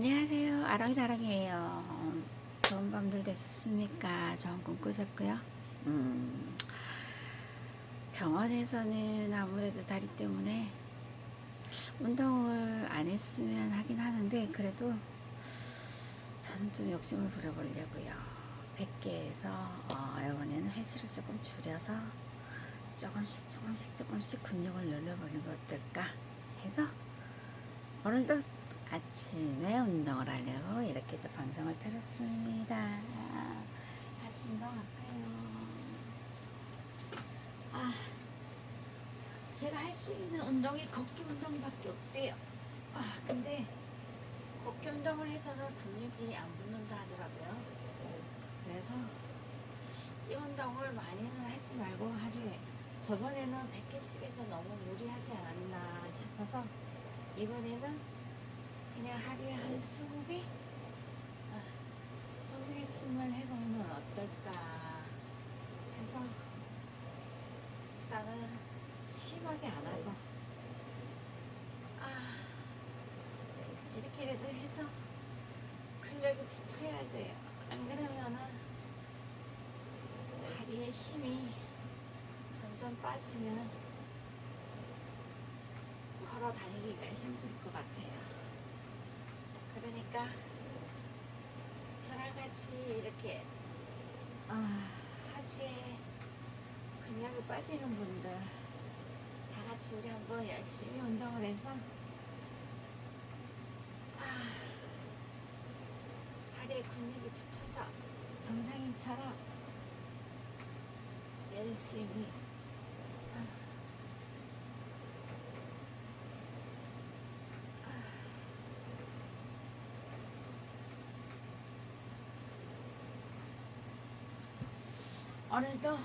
안녕하세요. 아랑이 다랑이에요. 좋은 밤들 되셨습니까? 좋은 꿈 꾸셨고요. 음, 병원에서는 아무래도 다리 때문에 운동을 안 했으면 하긴 하는데 그래도 저는 좀 욕심을 부려보려고요. 100개에서 어, 이번에는 횟수를 조금 줄여서 조금씩 조금씩 조금씩 근육을 늘려보는 거 어떨까 해서 오늘도 아침에 운동을 하려고 이렇게 또 방송을 틀었습니다. 아침 운동 할까요? 아, 제가 할 수 있는 운동이 걷기 운동밖에 없대요. 아, 근데 걷기 운동을 해서는 근육이 안 붙는다 하더라고요. 그래서 이 운동을 많이는 하지 말고 하루에 저번에는 100개씩 해서 너무 무리하지 않았나 싶어서 이번에는 그냥 하루에 한 20개? 아, 20개씩만 해보면 어떨까 해서 일단은 심하게 안 하고 아 이렇게라도 해서 근력이 붙어야 돼요 안 그러면은 다리에 힘이 점점 빠지면 걸어 다니기가 힘들 것 같아요. 그러니까 저랑 같이 이렇게 아, 하지에 근육이 빠지는 분들 다 같이 우리 한번 열심히 운동을 해서 아, 다리에 근육이 붙어서 정상인처럼 열심히 아, 오늘도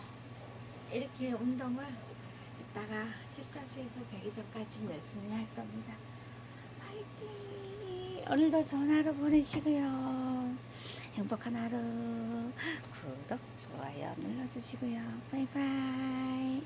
이렇게 운동을 이따가 십자수에서 백이전까지 열심히 할 겁니다. 파이팅! 오늘도 좋은 하루 보내시고요. 행복한 하루 구독, 좋아요 눌러주시고요. 바이바이.